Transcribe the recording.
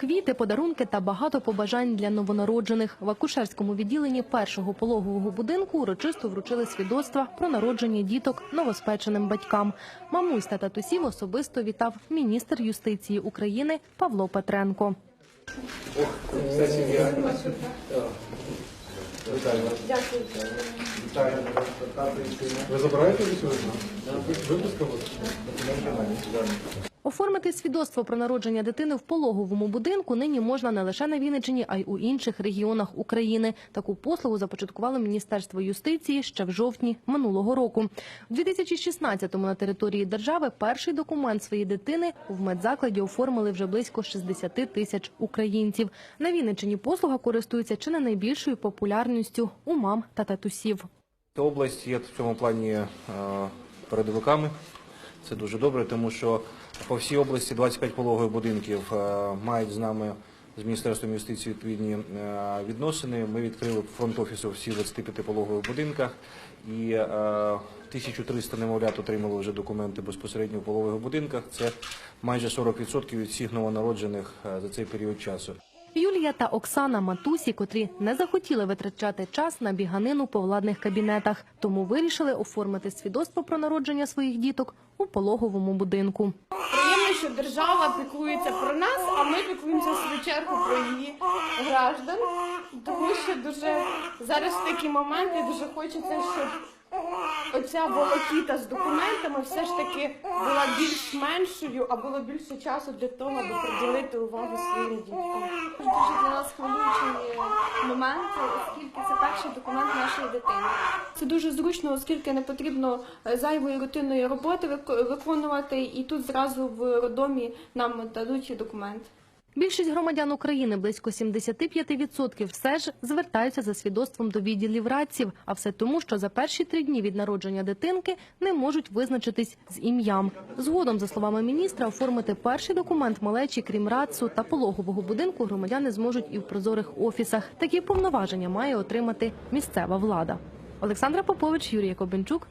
Квіти, подарунки та багато побажань для новонароджених. В акушерському відділенні першого пологового будинку урочисто вручили свідоцтва про народження діток новоспеченим батькам. Мамусь та татусів особисто вітав міністр юстиції України Павло Петренко. Ви забираєте її сьогодні? Випуска Оформити свідоцтво про народження дитини в пологовому будинку нині можна не лише на Вінниччині, а й у інших регіонах України. Таку послугу започаткувало Міністерство юстиції ще в жовтні минулого року. У 2016-му на території держави перший документ своєї дитини в медзакладі оформили вже близько 60 тисяч українців. На Вінниччині послуга користується чи не найбільшою популярністю у мам та татусів. Та Область є в цьому плані е, передовиками. Це дуже добре, тому що по всій області 25 пологових будинків е, мають з нами з Міністерством юстиції відповідні е, відносини. Ми відкрили фронт офісу в всіх 25 пологових будинках і е, 1300 немовлят отримали вже документи безпосередньо в пологових будинках. Це майже 40% від всіх новонароджених е, за цей період часу. Юлія та Оксана Матусі, котрі не захотіли витрачати час на біганину по владних кабінетах, тому вирішили оформити свідоцтво про народження своїх діток у пологовому будинку. Приємно, що держава піклується про нас, а ми піклуємося в свою чергу про її граждан. Тому що дуже зараз такі моменти дуже хочеться, щоб оця волокіта з документами все ж таки була більш меншою, а було більше часу для того, аби приділити увагу своїм діткам. дуже для нас хвилюючі моменти, оскільки це перший документ нашої дитини. Це дуже зручно, оскільки не потрібно е, зайвої рутинної роботи виконувати, і тут зразу в роддомі нам дадуть документ. Більшість громадян України, близько 75%, все ж звертаються за свідоцтвом до відділів радців, а все тому, що за перші три дні від народження дитинки не можуть визначитись з ім'ям. Згодом, за словами міністра, оформити перший документ малечі, крім радцу та пологового будинку, громадяни зможуть і в прозорих офісах. Такі повноваження має отримати місцева влада. Олександра Попович, Юрій Кобенчук.